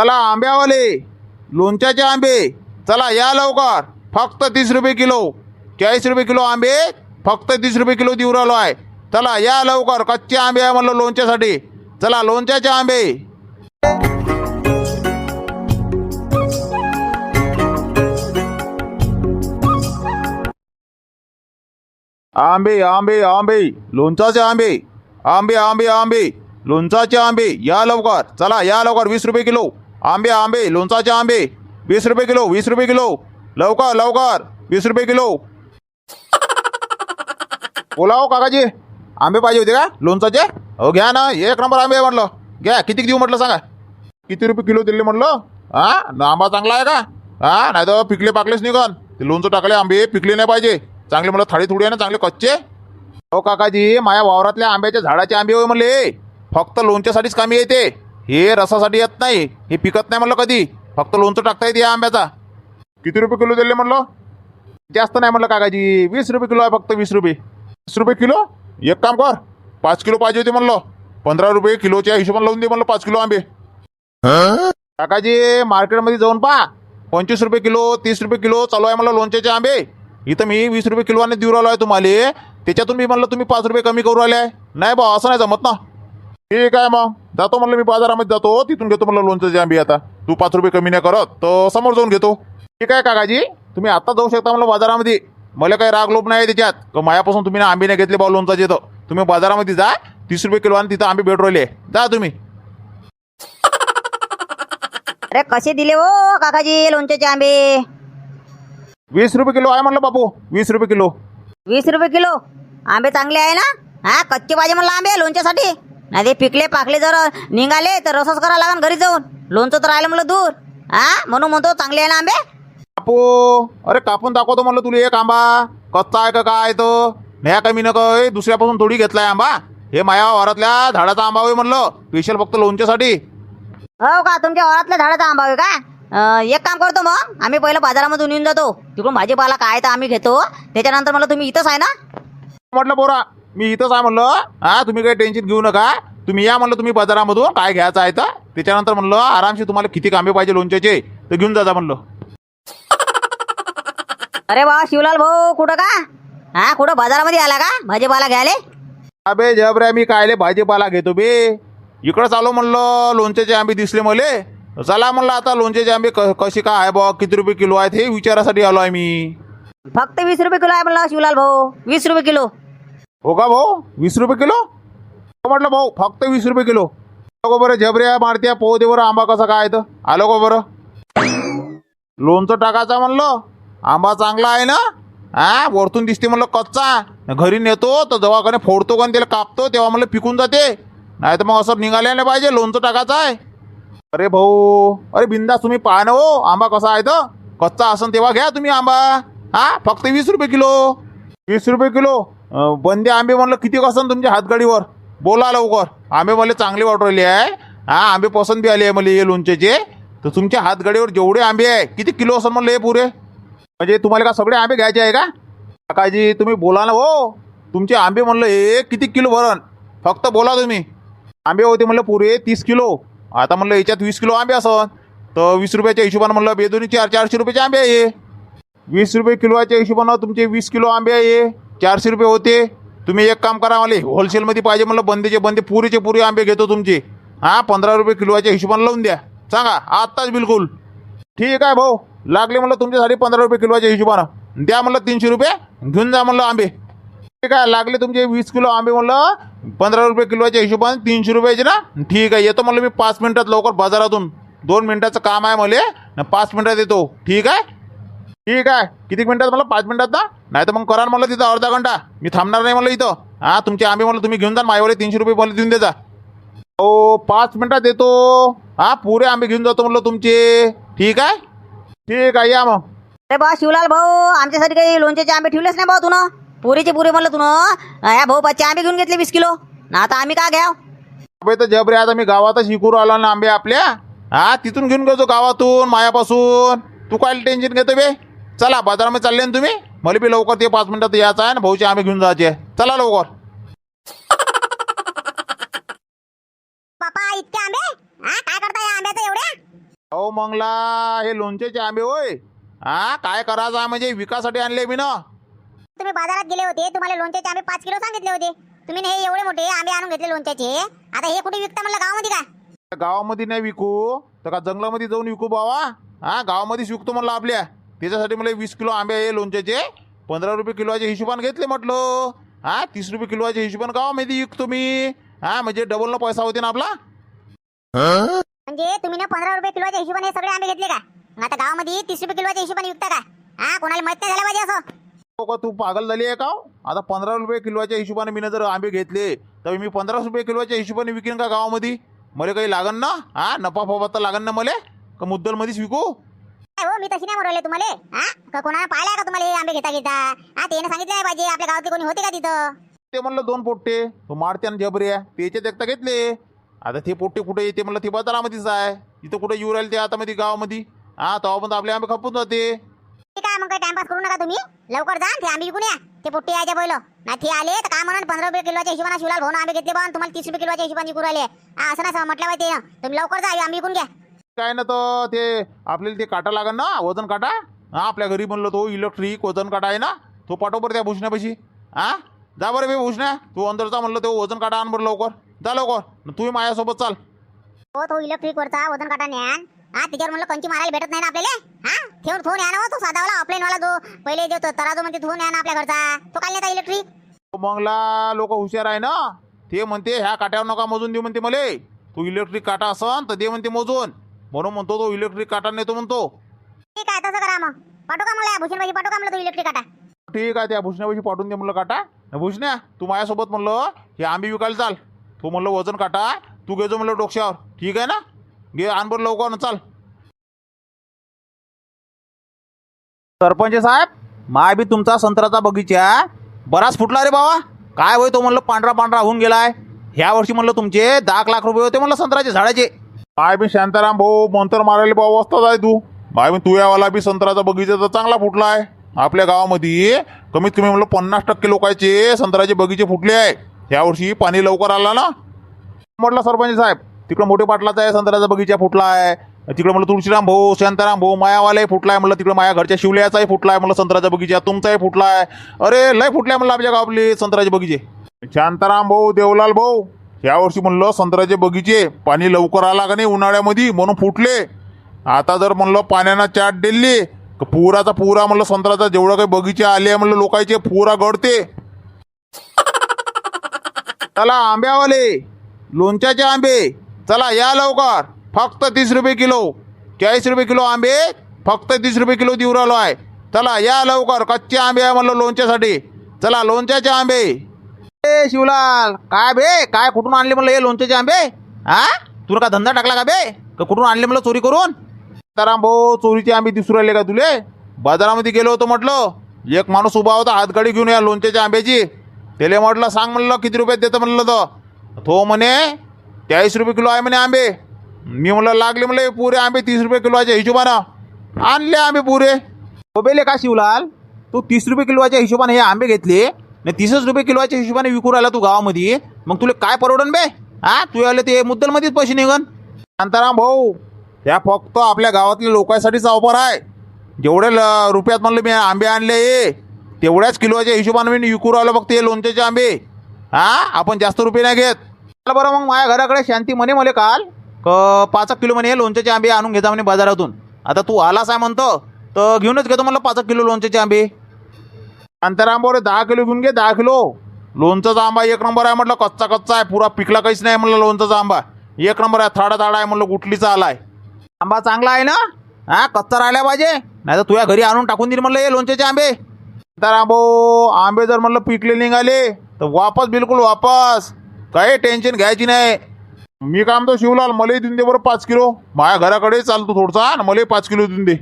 चला आंब्यावाले लोणच्याचे आंबे. चला या लवकर. फक्त तीस रुपये किलो. चाळीस रुपये किलो आंबे फक्त तीस रुपये किलो देऊ राहिलो आहे. चला या लवकर. कच्चे आंबे आहे म्हणलं लोणच्यासाठी. चला लोणच्याचे आंबे. आंबे आंबे आंबे. लोणचाचे आंबे. आंबे आंबे आंबे. लोणचाचे आंबे. या लवकर. चला या लवकर. वीस रुपये किलो. आंबे आंबे लोणचाचे आंबे. वीस रुपये किलो वीस रुपये किलो. लवकर लवकर. वीस रुपये किलो. बोलाव काकाजी. आंबे पाहिजे होते का? लोणचाचे? हो घ्या ना. एक नंबर आंबे आहे म्हटलं. घ्या. किती देऊ म्हटलं सांगा. किती रुपये किलो दिले म्हटलं? हा? न आंबा चांगला आहे का? हा? नाही तर पिकले पाकलेच निघन. ते लोणचं टाकले आंबे पिकले नाही पाहिजे. चांगले म्हटलं थाळी थोडी आहे ना चांगले कच्चे. हो काकाजी माझ्या वावरातल्या आंब्याच्या झाडाचे आंबे होय म्हणले. फक्त लोणच्यासाठीच कामी येते. हे रसासाठी येत नाही. हे पिकत नाही म्हणलं कधी. फक्त लोणचं टाकता येते या आंब्याचा. किती रुपये किलो दिले म्हणलं? जास्त नाही म्हणलं काकाजी. वीस रुपये किलो आहे फक्त वीस रुपये. वीस रुपये किलो? एक काम कर. पाच किलो पाहिजे होते म्हणलं. पंधरा रुपये किलोच्या हिशोबाने लावून दे म्हणलं पाच किलो आंबे. काकाजी मार्केटमध्ये जाऊन पहा. पंचवीस रुपये किलो तीस रुपये किलो चालू आहे म्हणलं लोणच्याचे आंबे. इथं मी वीस रुपये किलोने देऊ राहिलो आहे तुम्हाला. त्याच्यातून मी म्हणलं तुम्ही पाच रुपये कमी करू राहिले आहे. नाही बा असं नाही जमत ना. ठीक आहे मग. जातो म्हणलं मी बाजारामध्ये जातो. तिथून घेतो म्हणलं लोणच्याचे आंबे आता. तू पाच रुपये कमी नाही करत तर समोर जाऊन घेतो. ठीक आहे काकाजी? तुम्ही आता जाऊ शकता म्हणलं बाजारामध्ये. मला काही राग लोभ नाही त्याच्यात. का मायापासून तुम्ही आंबे नाही घेतले बा लोणचाचे तर. तुम्ही बाजारामध्ये जा तीस रुपये किलो आणि तिथं आंबे भेट राहिले. जा तुम्ही. अरे कसे दिले हो काकाजी लोणच्याचे आंबे? वीस रुपये किलो आहे म्हणलं बापू. वीस रुपये किलो. वीस रुपये किलो? आंबे चांगले आहे ना? हा कच्चे पाहिजे म्हणलं आंबे लोणच्यासाठी. नाही ते पिकले पाकले जर निघाले तर रसच करा लागन घरी जाऊन. लोणचं तर राहिलं म्हणलं दूर. हा म्हणून म्हणतो चांगले आहे ना आंबे? बापू अरे कापून दाखवतो म्हणलं तुला एक आंबा. कच्चा आहे का काय तो? न्या कमी नको हे दुसऱ्यापासून थोडी घेतलाय आंबा. हे माया वारातल्या झाडाचा आंबा होय म्हणलं. स्पेशल फक्त लोणच्यासाठी. हो का? तुमच्या घरातल्या झाडाचा आंबा आहे का? अं, एक काम करतो मग. आम्ही पहिलं बाजारामधून येऊन जातो. तिकडून भाजीपाला काय तर आम्ही घेतो. त्याच्यानंतर मला तुम्ही इथंच आहे ना? म्हटलं पोरा मी इथंच आहे म्हणलं हा तुम्ही काही टेन्शन घेऊ नका. तुम्ही या म्हणलं तुम्ही बाजारामधून काय घ्यायचं आहे तर. त्याच्यानंतर म्हणलं आरामशी तुम्हाला किती आंबे पाहिजे लोणच्याचे तर घेऊन जा म्हणलं. अरे वा शिवलाल भाऊ कुठं का? हा कुठं बाजारामध्ये आला का? भाजीपाला घ्यायले? अबे जबऱ्या मी कायले भाजीपाला घेतो बे. इकडं चालू म्हणलं लोणच्याचे आंबे दिसले मले. चला म्हणलं आता लोणच्याचे आंबे कशी काय आहे बा? किती रुपये किलो आहेत हे विचारासाठी आलो आहे मी. फक्त वीस रुपये किलो आहे म्हणलं शिवलाल भाऊ. वीस रुपये किलो. हो का भाऊ? वीस रुपये किलो? हो म्हटलं भाऊ फक्त वीस रुपये किलो. आलो का बरं झबऱ्या मारत्या पोह दे बरं आंबा कसा काय तर? आलो का बरं? लोणचं टाकायचा म्हणलं. आंबा चांगला आहे ना? हा वरतून दिसते म्हणलं कच्चा. घरी नेतो तर दवाखाने फोडतो का त्याला कापतो तेव्हा म्हणलं पिकून जाते. नाही तर मग असं निघाले नाही पाहिजे लोणचं टाकायचं आहे. अरे भाऊ अरे बिंदास तुम्ही पाहा ना हो आंबा कसा आहे तर? कच्चा असन तेव्हा घ्या तुम्ही आंबा. हा फक्त वीस रुपये किलो. वीस रुपये किलो. बंदे आंबे म्हणलं किती कसं तुमच्या हातगाडीवर? बोला लवकर. आंबे मला चांगले वाटवले आहे. हा आंबे पसंत बी आले आहे मला हे लोणच्याचे. तर तुमच्या हातगाडीवर जेवढे आंबे आहे किती किलो असं म्हणलं हे पुरे? म्हणजे तुम्हाला का सगळे आंबे घ्यायचे आहे का? काकाजी तुम्ही बोला ना हो. तुमचे आंबे म्हणलं हे किती किलो भरण? फक्त बोला तुम्ही. आंबे होते म्हणलं पुरे तीस किलो. आता म्हणलं याच्यात वीस किलो आंबे असन तर वीस रुपयाच्या हिशोबानं म्हणलं बेदोनी चार चारशे रुपयाचे आंबे आहे वीस रुपये किलोच्या हिशोबानं तुमचे वीस किलो आंबे आहे चारशे रुपये होते. तुम्ही एक काम करा मला होलसेलमध्ये पाहिजे म्हणलं बंदेचे बंदे पुरीचे पुरी आंबे घेतो तुमचे. हां पंधरा रुपये किलोच्या हिशोबानं लावून द्या. सांगा आत्ताच बिलकुल. ठीक आहे भाऊ. लागले म्हणलं तुमच्यासाठी पंधरा रुपये किलोच्या हिशोबानं. द्या म्हणलं तीनशे रुपये घेऊन जा म्हणलं आंबे. ठीक आहे लागले तुमचे वीस किलो आंबे म्हणलं पंधरा रुपये किलोच्या हिशोबाने तीनशे रुपयाचे ना? ठीक आहे येतो म्हणलं मी पाच मिनिटात लवकर बाजारातून. दोन मिनिटाचं काम आहे मला पाच मिनिटात येतो. ठीक आहे? ठीक आहे. किती मिनिटात मला पाच मिनिटात ना नाही तर मग करा म्हणलं तिथं अर्धा घंटा. मी थांबणार नाही म्हणलं इथं. हां तुमचे आंबे म्हणलं तुम्ही घेऊन जा मायवाले तीनशे रुपये मला देऊन देजा हो पाच मिनिटात येतो हां पुरे आंबे घेऊन जातो म्हणलं तुमचे. ठीक आहे? ठीक आहे या मग. अरे बा शिवलाल भाऊ आमच्यासाठी काही लोणच्याचे आंबे ठेवलेच नाही भाऊ तुनं पुरीचे पुरे म्हणलं तुनं ह्या भाऊ बच्चे आंबे घेऊन घेतले वीस किलो. ना आता आम्ही का घ्याव? अबे तर जबरे आता मी गावातच शिकून आलो ना आंबे आपल्या. हा तिथून घेऊन घेतो गावातून मायापासून. तू काय टेन्शन घेतो बे? चला बाजारामध्ये चालले ना तुम्ही? मला बी लवकर ते पाच मिनिटात यायचं आहे ना भाऊचे आंबे घेऊन जायचे. चला लवकर. इतके आंबे? हा काय करताय या आंब्याचं एवढ्या? भाऊ मंगला हे लोणचेचे आंबे होय. हा काय करायचं आहे म्हणजे विकासाठी आणले मी ना. तुम्ही बाजारात गेले होते तुम्हाला लोणच्याचे आंबे पाच किलो सांगितले होते. तुम्ही हे एवढे मोठे आंबे आणून घेतले लोणच्याचे आता हे कुठे विकता म्हणलं गावामध्ये का? गावामध्ये नाही विकू तर का जंगलामध्ये जाऊन विकू बावा हा गावामध्येच विकतो म्हणलं आपल्या. त्याच्यासाठी मला वीस किलो आंबे आहे लोणच्याचे. पंधरा रुपये किलोच्या हिशोबाने घेतले म्हटलं. हा तीस रुपये किलोच्या हिशोबाने गावामध्ये विकतो मी हा म्हणजे डबल न पैसा होते ना आपला? म्हणजे तुम्ही ना पंधरा रुपये किलोच्या हिशोबाने हे सगळे आंबे घेतले का? आता गावामध्ये तीस रुपये किलोच्या हिशोबाने विकता का? हा कोणाला माहीत नाही झालं पाहिजे असं. हो का तू पागल झाली आहे का हो? आता पंधरा रुपये किलोच्या हिशोबाने मी जर आंबे घेतले तर मी पंधरा रुपये किलोच्या हिशोबाने विकेन का गावामध्ये? मला काही लागन ना? हा नफा तर लागन ना मला? का मुद्दलमध्येच विकू? काय हो मी तशी नाही म्हणले तुम्हाला. हा? का कोणाला पाहिलं का तुम्हाला हे आंबे घेता घेता हा त्याने सांगितलं नाही पाहिजे आपल्या गावातले कोणी होते का तिथं? ते म्हणलं दोन पोट्टे. तो मारते आणि जबऱ्या त्याच्यात एकटा घेतले. आता ते पोट्टे कुठे येते म्हणलं ते बाजारामध्येच आहे. इथं कुठे येऊ राहिले ते आता मध्ये गावामध्ये? हा तेव्हा पण आपले आंबे खपून जाते. ठीक आहे मग काही टाइमपास करू नका तुम्ही. लवकर जा ते आंबे विकून या. ते पोट्टे यायच्या पहिलं. नाही ते आले तर काय म्हणून पंधरा रुपये किलोच्या हिशोबाने शिवलाल भाऊ आंबे घेतले पण तुम्हाला तीस रुपये किलोच्या हिशोबाने विकू राहिले. हा असं नाही म्हटलं पाहिजे तुम्ही लवकर जा आंबे विकून घ्या. काय ना तर ते आपल्याला ते काटा लागन ना वजन काटा? हा आपल्या घरी म्हणलं तो इलेक्ट्रिक वजन काटा आहे ना तो पाठव बरं त्या भुसण्यापाशी हा? जा बरं बे भुसण्या तू अंदरचा म्हणलं तो वजन काटा आण बरं लवकर. जा लवकर. तूही माझ्यासोबत चाल. हो तो इलेक्ट्रिक वरचा वजन काटा ज्ञान हा त्याच्यावर म्हणलं कंची मारायला भेटत नाही ना आपल्याला? हा? ठेवून फोन या ना हो, तो साधावाला ऑफलाईन वाला जो पहिले जो त- तराजू म्हणते फोन या ना आपल्या घरचा. तो काल नाही इलेक्ट्रिक मंगला लोक हुशार आहे ना. ते म्हणते ह्या काट्यावर नका मोजून देऊ म्हणते मले. तू इलेक्ट्रिक काटा असन तर दे म्हणते मोजून. म्हणून म्हणतो तो इलेक्ट्रिक काटा नेतो म्हणतो. ठीक आहे तसं करा मग. पाठवू का मला भूषण भाई पाठवू का म्हणलं तो इलेक्ट्रिक काटा? ठीक आहे त्या भुसण्यापाशी पाठवून दे म्हणलं काटा. भुसण्या तू माझ्यासोबत म्हणलं हे आंबे विकायला चाल. तू म्हणलं वजन काटा तू घेजो म्हणलं डोक्यावर. ठीक आहे ना? घे आण बरं लवकर ना चाल. सरपंच साहेब माय बी तुमचा संत्र्याचा बगीचा बराच फुटला रे बाबा. काय होय तो म्हणलं पांढरा पांढरा होऊन गेलाय. ह्या वर्षी म्हणलं तुमचे दहा लाख रुपये होते म्हणलं संत्र्याचे झाडाचे. माय बी शांताराम भाऊ मंतर मारायला भाऊ वस्ताच आहे तू. माय बी तुयावाला बी संत्र्याचा बगीचा तर चांगला आहे. आपल्या गावामध्ये कमीत कमी म्हणलं पन्नास टक्के लोकांचे संत्र्याचे बगीचे फुटले आहे. यावर्षी पाणी लवकर आला ना? म्हटलं सरपंच साहेब तिकडं मोठे पाटलाचा आहे संत्र्याचा बगीचा फुटला आहे. तिकडं म्हटलं तुळशीराम भाऊ शांताराम भाऊ मायावालाही फुटलाय म्हटलं तिकडं माया घरच्या शिवल्याचाही फुटला आहे म्हटलं संत्र्याचा बगीचा. तुमचाही फुटला आहे. अरे लय फुटलाय म्हणलं आपल्या गावातले संत्र्याचे बगीचे. शांताराम भाऊ देवलाल भाऊ यावर्षी म्हणलं संत्र्याचे बगीचे पाणी लवकर आला का नाही उन्हाळ्यामध्ये? म्हणून फुटले. आता जर म्हणलं पाण्यानं चाट दिली तर पुराचा पुरा म्हणलं संत्र्याचा जेवढं काही बगीचे आले म्हणलं लोकांचे पुरा गळते. चला आंब्यावाले लोणच्याचे आंबे. चला या लवकर. फक्त तीस रुपये किलो. चाळीस रुपये किलो आंबे फक्त तीस रुपये किलो देऊ राहिलो आहे. चला या लवकर. कच्चे आंबे आहे म्हणलं लोणच्यासाठी. चला लोणच्याचे आंबे. ए शिवलाल काय बे? काय कुठून आणले म्हणलं हे लोणच्याचे आंबे हा तुला का धंदा टाकला का बे? का कुठून आणले म्हणलं चोरी करून? सीताराम भाऊ चोरीचे आंबे दिसू राहिले का तुले? बाजारामध्ये गेलो होतो म्हटलं एक माणूस उभा होता हातगाडी घेऊन या लोणच्याच्या आंब्याची. त्याला म्हटलं सांग म्हणलं किती रुपयात देतं म्हणलं तर तो म्हणे चाळीस रुपये किलो आहे म्हणे आंबे. मी म्हणलं लागले म्हणलं हे पुरे आंबे तीस रुपये किलोच्या हिशोबानं. आणले आंबे पुरे. ओबेले का शिवलाल तू तीस रुपये किलोच्या हिशोबाने हे आंबे घेतले? नाही तीसच रुपये किलोच्या हिशोबाने विकू राहिला तू गावामध्ये. मग तुला काय परवडन बे? हा? तू आले ते मुद्दलमध्येच पैसे निघन. शांताराम भाऊ त्या फक्त आपल्या गावातल्या लोकांसाठीच ऑफर आहे. जेवढे ल- रुपयात म्हणलं मी आंबे आणले ये तेवढ्याच किलोच्या हिशोबाने मी विकू राहिलो फक्त हे लोणच्याचे आंबे. हा? आपण जास्त रुपये नाही घेत. चला बरं मग माझ्या घराकडे शांती म्हणे मला काल. क पाच एक किलो म्हणे लोणच्याचे आंबे आणून घेता म्हणे बाजारातून. आता तू आलास आहे म्हणतो तर घेऊनच घेतो म्हणलं पाच एक किलो लोणच्याचे आंबे. शांताराम दहा किलो घेऊन घे दहा किलो. लोणचा आंबा एक नंबर आहे म्हटलं कच्चा कच्चा आहे पुरा पिकला काहीच नाही म्हणलं लोणचा आंबा एक नंबर आहे थाडा थाडा आहे म्हणलं गुटलीचा आलाय आंबा चांगला आहे ना? हा कच्चा राहिला पाहिजे. नाही तर तुझ्या घरी आणून टाकून देईल म्हणलं हे लोणच्याचे आंबे. तर आंबो आंबे जर म्हणलं पिकले निघाले तर वापस बिलकुल वापस. काही टेन्शन घ्यायची नाही. मी काय म्हणतो शिवलाल मलाही देऊन दे बरं पाच किलो. माझ्या घराकडे चालतो थोडसा आणि मलाही पाच किलो देऊन दे.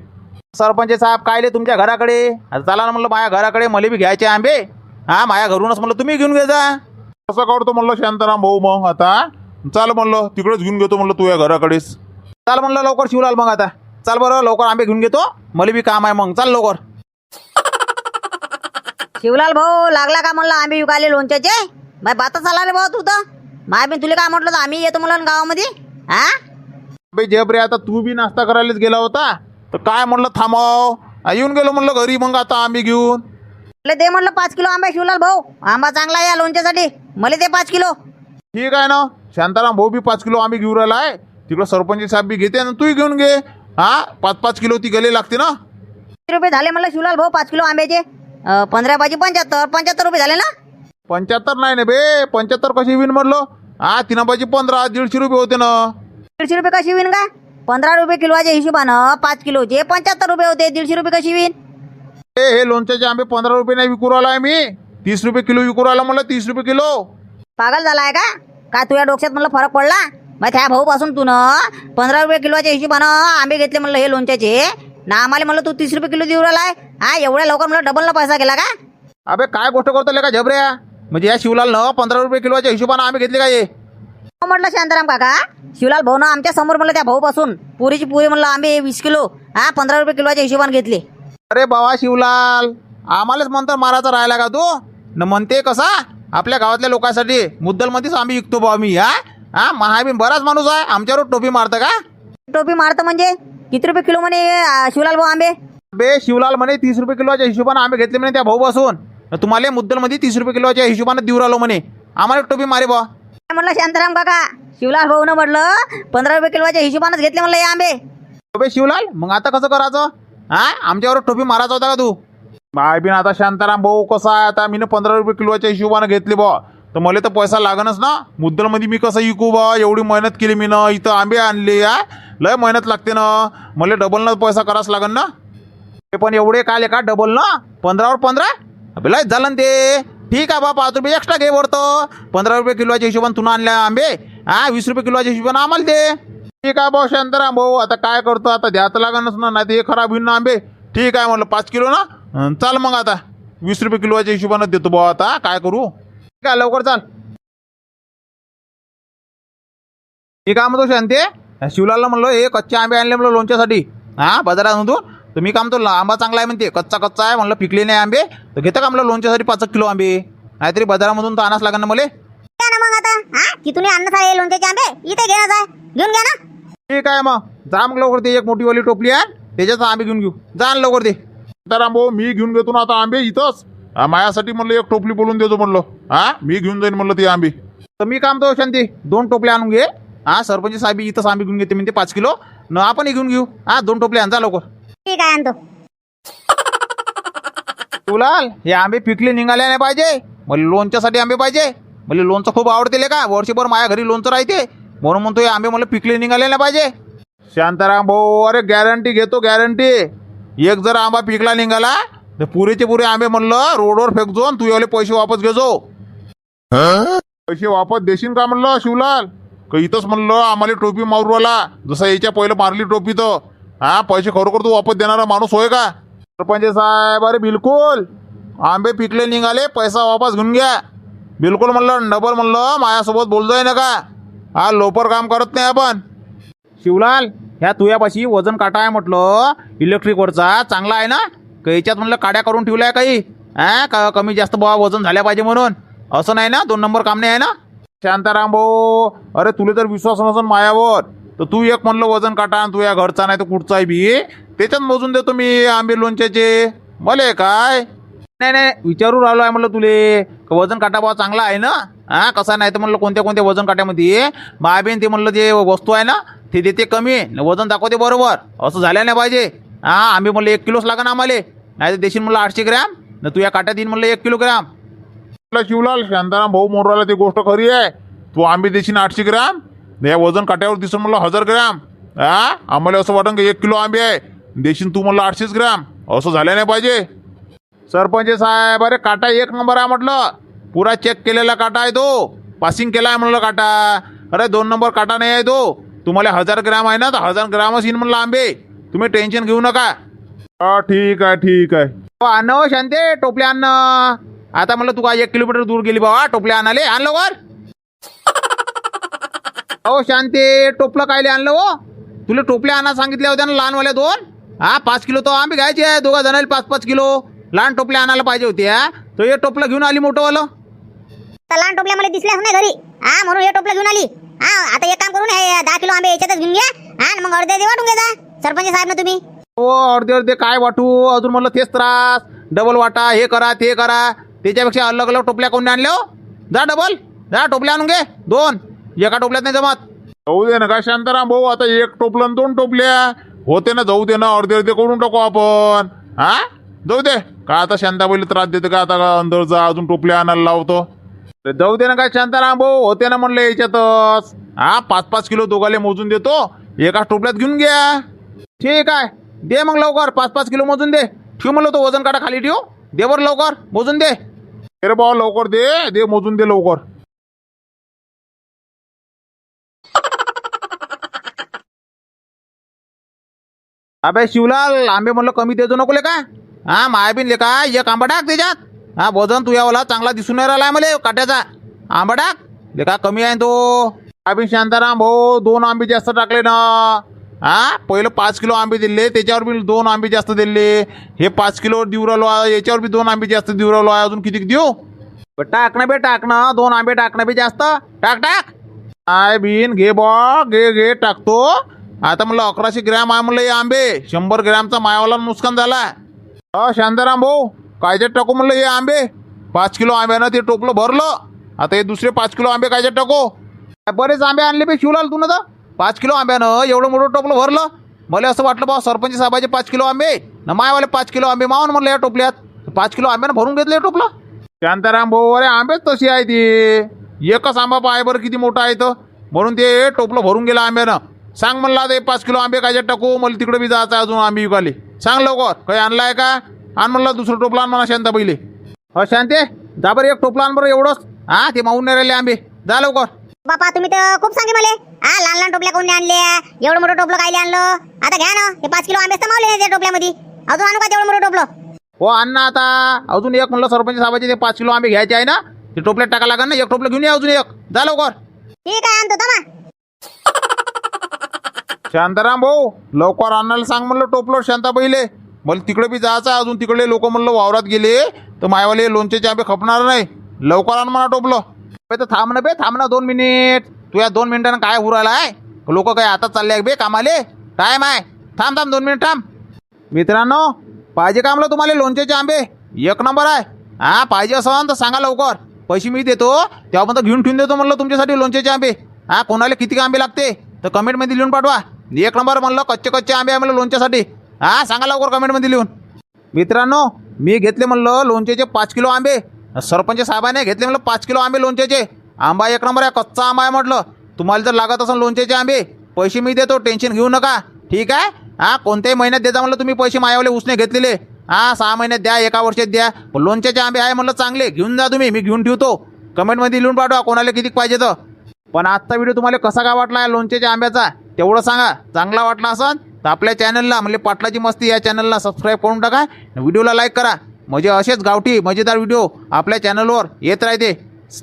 सरपंच साहेब कायले तुमच्या घराकडे? आता चला ना म्हणलं माझ्या घराकडे मला बी घ्यायचे आंबे. हा माझ्या घरूनच म्हणलं तुम्ही घेऊन घे जा. कसं करतो म्हणलं शांताराम भाऊ मग आता. चाल म्हणलं तिकडेच घेऊन घेतो म्हणलं तुझ्या घराकडेच. चाल म्हणलं लवकर शिवलाल मग आता. चाल बरं लवकर आंबे घेऊन घेतो. मला बी काम आहे मग. चाल लवकर. शिवलाल भाऊ लागला का म्हणलं आम्ही विकायले लोणच्याचे? बाय बातच आला रे भाऊ तू तर. माय बी तुला काय म्हटलं तर आम्ही येतो म्हणलं ना गावामध्ये? हा? बे जब रे आता तू बी नाश्ता करायलाच गेला होता. तर काय म्हणलं थांबव. येऊन गेलो म्हणलं घरी मग आता आम्ही घेऊन. दे म्हटलं पाच किलो आंबा शिवलाल भाऊ. आंबा चांगला आहे या लोणच्यासाठी. मला दे पाच किलो. ठीक आहे ना? शांताराम भाऊ बी पाच किलो आम्ही घेऊन राहिला आहे. तिकडं सरपंच साहेब बी घेते ना तूही घेऊन घे. हा? पाच पाच किलो ती गेले लागते ना? किती रुपये झाले म्हटलं शिवलाल भाऊ पाच किलो आंब्याचे? अं, पंधरा पाहिजे पंच्याहत्तर. पंच्याहत्तर रुपये झाले ना? पंच्याहत्तर नाही ना बे पंच्याहत्तर कशी होईन म्हटलं हा तिनं पाहिजे पंधरा दीडशे रुपये होते ना. दीडशे रुपये कशी होईन का पंधरा रुपये किलोच्या हिशोबानं पाच किलोचे पंच्याहत्तर रुपये होते दीडशे रुपये कशी होईन? ए हे लोणच्याचे आंबे पंधरा रुपये नाही विकू राहिला आहे मी. तीस रुपये किलो विकू राहिला म्हणलं तीस रुपये किलो. पागल झालाय का? का तुझ्या डोक्यात म्हणलं फरक पडला? मग त्या भाऊ पासून तू न पंधरा रुपये किलोच्या हिशोबानं आंबे घेतले म्हणलं हे लोणच्याचे. ना आम्हाला म्हणलं तू तीस रुपये किलो देऊ राहिलाय? हा एवढ्या लवकर म्हणलं डबल पैसा गेला का? अबे काय गोष्ट करतो का झबऱ्या? म्हणजे या शिवलाल न पंधरा रुपये किलोच्या हिशोबानं आम्ही घेतले काय हो? म्हटलं शांताराम काका शिवलाल भाऊ ना आमच्यासमोर म्हणलं त्या भाऊ पासून पुरीची पुरी म्हणलं आंबे वीस किलो हा पंधरा रुपये किलोच्या हिशोबाने घेतले. अरे बाबा शिवलाल आम्हालाच म्हणतो मारायचा राहिला का तू? न म्हणते कसा? आपल्या गावातल्या लोकांसाठी मुद्दलमध्येच आम्ही विकतो बा आम्ही हा? हा महाबी बराच माणूस आहे आमच्यावर टोपी मारतं का? टोपी मारतं म्हणजे? किती रुपये किलो म्हणे अं, शिवलाल भाऊ आंबे? बे शिवलाल म्हणे तीस रुपये किलोच्या हिशोबानं आम्ही घेतले म्हणे त्या भाऊ पासून तुम्हाला मुद्दलमध्ये तीस रुपये किलोच्या हिशोबानं देऊ राहिलो म्हणे. आम्हाला टोपी मारे बा. म्हणलं शांताराम काका? शिवलाल भाऊ न म्हटलं पंधरा रुपये किलोच्या हिशोबानच घेतले म्हणलं हे आंबे. अबे शिवलाल मग आता कसं करायचं? हा? आमच्यावर टोपी मारायचा होता का तू? बाय बिन आता शांताराम भाऊ कसा आहे आता? मी पंधरा रुपये किलोच्या हिशोबानं घेतले बा. तर मला तर पैसा लागणच ना. मुद्दलमध्ये मी कसं विकू बा? एवढी मेहनत केली मी ना इथं आंबे आणले या लय मेहनत लागते ना. मला डबल ना पैसा करावाच लागन ना. ते पण एवढे काय का? डबल ना? पंधरावर पंधरा? अबे लय झालं ना ते. ठीक आहे बा पाच रुपये एक्स्ट्रा घे वरतो. पंधरा रुपये किलोच्या हिशोबाने तुला आणल्या आंबे. हा वीस रुपये किलोच्या हिशोबाने आम्हाला दे. ठीक आहे भाऊ शांताराम भाऊ आता काय करतो आता द्यायचं लागणच ना नाही हे खराब होईल ना आंबे. ठीक आहे म्हणलं पाच किलो ना? अं, चाल मग आता. वीस रुपये किलोच्या हिशोबानं देतो भाऊ आता काय करू? ठीक आहे लवकर चाल. ठीक आहे म्हणतो शांते. शिवलालला म्हणलं हे कच्चे आंबे आणले म्हणलं लोणच्यासाठी. हा बाजारामधून तर मी काम तो आंबा चांगला आहे म्हणते. कच्चा कच्चा आहे. म्हणलं पिकले नाही आंबे. तर घेतं का म्हणलं लोणच्यासाठी पाच किलो आंबे? नाहीतरी बाजारामधून तर आणाच लागेल ना मला. घ्या ना मग आता. हा? तिथून आणणं सारे लोणच्याचे आंबे? इथे घे ना जाय घेऊन घ्या ना. ठीक आहे मग? जा मग लवकर ते एक मोठीवाली टोपली आहे त्याच्यात आंबे घेऊन घेऊ. जा ना लवकर ते. तर भाऊ मी घेऊन घेतो ना आता आंबे इथंच. हा, माझ्यासाठी म्हणलं एक टोपली बोलून देतो म्हणलं. हा? मी घेऊन जाईन म्हणलं ते आंबे. तर मी काम तो शांती दोन टोपले आणून घे. हा सरपंच साहेब इथंच आंबे घेऊन घेते म्हणते पाच किलो. न आपणही घेऊन घेऊ. हा दोन टोपले आण जा लवकर. ठीक आहे आणतो? तुलाल हे आंबे पिकले निघाले नाही पाहिजे. मला लोणच्यासाठी आंबे पाहिजे. मला लोणचं खूप आवडते का? वर्षभर माझ्या घरी लोणचं राहते. म्हणून म्हणतो हे आंबे मला पिकले निघाले नाही पाहिजे. शांताराम भाऊ अरे गॅरंटी घेतो गॅरंटी एक जर आंबा पिकला निघाला तर पुरेचे पुरे आंबे म्हणलं रोडवर फेकजो आणि तू याले पैसे वापस घेजो. पैसे वापस देशील का म्हणलं शिवलाल? का इथंच म्हणलं आम्हाला टोपी मारू आला जसं याच्या पहिलं मारली टोपी तर. हा पैसे खरोखर तू वापस देणारा माणूस होय का? सरपंच साहेब अरे बिलकुल. आंबे पिकले निघाले पैसा वापस घेऊन घ्या. बिलकुल म्हणलं डबल म्हणलं माझ्यासोबत बोलतोय ना का? हा लोपर काम करत नाही आपण. शिवलाल ह्या तुयापाशी वजन काटा आहे म्हटलं. इलेक्ट्रिकवरचा चांगला आहे ना? का याच्यात म्हणलं काड्या करून ठेवल्या काही? हा का कमी जास्त बाबा वजन झाल्या पाहिजे म्हणून? असं नाही ना? दोन नंबर काम नाही आहे ना? शांताराम भाऊ अरे तुला तर विश्वास नसून मायावर तर तू एक म्हणलं वजन काटा आणि तू या घरचा नाही तर कुठचाही बी. त्याच्यात मोजून देतो मी आंबे लोणच्याचे. मले काय? नाही नाही विचारू राहिलो आहे म्हणलं तुले. का वजन काटा बा चांगला आहे ना? हा कसा नाही तर म्हणलं कोणत्या कोणत्या वजन काट्यामध्ये? बाबेन ते म्हणलं जे वस्तू आहे ना ते देते कमी. वजन दाखवते बरोबर. असं झालं नाही पाहिजे. हा आंबे म्हणलं एक किलोच लागेल आम्हाला. नाही तर देशील म्हणलं आठशे ग्रॅम. न तू या काट्यात येईन म्हणलं एक किलोग्रॅम. शिवलाल शांताराम भाऊ मोराला ती गोष्ट खरी आहे. तू आंबे देशील आठशे ग्राम. या वजन काट्यावर दिसून म्हणलं हजार ग्राम. हा आम्हाला असं वाटन की एक किलो आंबे आहे. देशील तू म्हणलं आठशेच ग्राम. असं झालं नाही पाहिजे. सरपंच साहेब अरे काटा एक नंबर आहे म्हटलं. पुरा चेक केलेला काटा आहे तो. पासिंग केला आहे म्हणलं काटा. अरे दोन नंबर काटा नाही आहे तो. तुम्हाला हजार ग्राम आहे ना तर हजार ग्रामच येईन म्हणलं आंबे. तुम्ही टेन्शन घेऊ नका. हा ठीक आहे ठीक आहे. आण हो, शांते टोपले आण. आता म्हणलं तू काय एक किलोमीटर दूर गेली बाबा टोपले आणाले. आणलं वर हो शांते टोपलं कायले आणलं हो? तुला टोपले आणा सांगितल्या होत्या ना लहानवाल्या दोन? हा पाच किलो तो आंबे घ्यायचे आहे दोघा जणाला पाच पाच किलो. लहान टोपले आणायला पाहिजे होते हा? तो हे टोपलं घेऊन आली मोठंवालं. तर लहान टोपल्या मला दिसल्याच नाही घरी. हा म्हणून हे टोपलं घेऊन आली. हा आता एक काम करून हे दहा किलो आंबे याच्यातच घेऊन घ्या. हा मग अर्धे अर्धे वाटून घेता सरपंच साहेब ना तुम्ही. हो अर्धे अर्धे काय वाटू? अजून म्हणलं तेच त्रास. डबल वाटा हे करा ते करा. त्याच्यापेक्षा अलग अलग टोपल्या कोणी आणल्या हो? जा डबल जा टोपल्या आणून घे. दोन. एका टोपल्यात नाही जमत. जाऊ दे ना काय शांताराम भाऊ आता एक टोपलं आणि दोन टोपल्या. होते ना जाऊ दे ना अर्धे अर्धे करून टाकू आपण. हा? जाऊ दे. काय आता शांताबाईला त्रास देते का? आता अंदर जा अजून टोपल्या आणायला लावतो. अरे जाऊ दे ना काय शांताराम भाऊ होते ना म्हणलं याच्यातच. हा पाच पाच किलो दोघाले मोजून देतो. एका टोपल्यात घेऊन घ्या. ठीक आहे. दे मग लवकर. पाच पाच किलो मोजून दे. ठेव म्हणलं तो वजन काटा खाली ठेव. दे बरं लवकर. मोजून दे. अरे भाऊ लवकर दे. दे मोजून दे लवकर. अबे शिवलाल आंबे म्हणलं कमी देतो नको ले का? हा मायाबीन ले का? एक आंबा टाक त्याच्यात. हा वजन तुझ्या वाला चांगला दिसून नाही राहिलाय मला काट्याचा. आंबा टाक. ले का कमी आहे तो. अभिन शांताराम भाऊ दोन आंबे जास्त टाकले ना. हा पहिलं पाच किलो आंबे दिले त्याच्यावर बी दोन आंबे जास्त दिले. हे पाच किलो देऊ राहिलो आहे, याच्यावर बी दोन आंबे जास्त देऊ राहिलो आहे अजून किती देऊ? टाकणं टाक ना बे टाक ना. दोन आंबे टाक ना बे जास्त. टाक टाक. आय बिन घे बॉ घे घे टाकतो. आता म्हणलं अकराशे ग्रॅम आहे म्हणलं हे आंबे. शंभर ग्रॅमचा मायावाला नुकसान झाला अ शांताराम भाऊ कायच्यात टाकू म्हणलं हे आंबे. पाच किलो आंब्यानं ते टोपलं भरलं. आता हे दुसरे पाच किलो आंबे कायच्यात टाकू. बरेच आंबे आणले पे शिवलाल तू ना तर पाच किलो आंब्यानं एवढं मोठं टोपलं भरलं. मला असं वाटलं बा सरपंच साहेबाचे पाच किलो आंबे. ना मायवाले पाच किलो आंबे मावून म्हणलं या टोपल्यात. पाच किलो आंब्यानं भरून घेतलं टोपला टोपलं. शांताराम भाऊ अरे आंबेच तशी आहे ती. एकच आंबा पाय बरं किती मोठा आहे तर म्हणून ते टोपलं भरून गेलं आंब्यानं. सांग म्हणलं हे पाच किलो आंबे कायच्यात टाकू. मला तिकडे बी जायचं आहे अजून आंबे विकाले सांग लवकर. काही आणलाय का? आण म्हणलं दुसरं टोपलं आण म्हणा शांता पहिले. हो शांते जा बरं एक टोपलं आण बरं एवढंच. हा ते मावून नाही राहिले आंबे. जा लवकर. बापा तुम्ही तर खूप सांगे मला. हा लहान लहान टोपल्या कोणी आणले एवढं मोठं टोपलं कायले आणलं? आता घ्या ना हे पाच किलो तर मावले त्या टोपल्यामध्ये. अजून आणू का तेवढं मोठं टोपलं? हो आण ना आता. अजून एक म्हणलं सरपंच साहेबाचे ते पाच किलो आंबे घ्यायचे आहे ना ते टोपल्यात टाका लागेल ना एक टोपलं घेऊन ये अजून एक. जा लवकर. ठीक आहे आणतो तमा शांताराम भाऊ लवकर आणायला सांग म्हणलं टोपलं शांता पहिले मला तिकडे बी जायचं आहे अजून तिकडे लोक म्हणलं वावरात गेले. तर मायवाले लोणचे आंबे खपणार नाही. लवकर आण म्हणा टोपलं. बे तर थांब ना बे थांब ना दोन मिनिट. तू या दोन मिनिटानं काय उरायला आहे? लोक काय आता चालले बे कामाले. टाईम आहे. थांब थांब दोन मिनिट थांब. मित्रांनो पाहिजे का म्हणलं तुम्हाला लोणचेचे आंबे एक नंबर आहे. हा पाहिजे असं तर सांगा लवकर. पैसे मी देतो तेव्हा घेऊन ठेवून देतो म्हणलं तुमच्यासाठी लोणचेचे आंबे हा कोणाला किती आंबे लागते? तर कमेंटमध्ये लिहून पाठवा. एक नंबर म्हणलं कच्चे कच्चे आंबे आहे म्हणलं लोणच्यासाठी. हा सांगा लवकर कमेंटमध्ये लिहून. मित्रांनो मी घेतले म्हणलं लोणच्याचे पाच किलो आंबे. सरपंच साहेबाने घेतले म्हणलं पाच किलो आंबे लोणच्याचे. आंबा एक नंबर आहे कच्चा आंबा आहे म्हटलं. तुम्हाला जर लागत असेल लोणचेचे आंबे पैसे मी देतो टेन्शन घेऊ नका. ठीक आहे? हा कोणत्याही महिन्यात देता म्हणलं तुम्ही पैसे मायावले उसने घेतलेले. हा सहा महिन्यात द्या एका वर्षात द्या. पण लोणच्याचे आंबे आहे म्हणलं चांगले घेऊन जा तुम्ही मी घेऊन ठेवतो. कमेंटमध्ये लिहून पाठवा कोणाला किती पाहिजे तर. पण आजचा व्हिडिओ तुम्हाला कसा काय वाटला आहे लोणच्याच्या आंब्याचा? तेवढं सांगा. चांगला वाटला असन तर आपल्या चॅनलला म्हणजे पाटलाची मस्ती या चॅनलला सबस्क्राईब करून टाका. व्हिडिओला लाईक करा. म्हणजे असेच गावठी मजेदार व्हिडिओ आपल्या चॅनलवर येत राहते.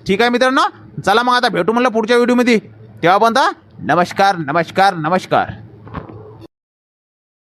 ठीक आहे मित्रांनो? चला मग आता भेटू म्हणलं पुढच्या व्हिडिओमध्ये तेव्हा पण नमस्कार नमस्कार नमस्कार.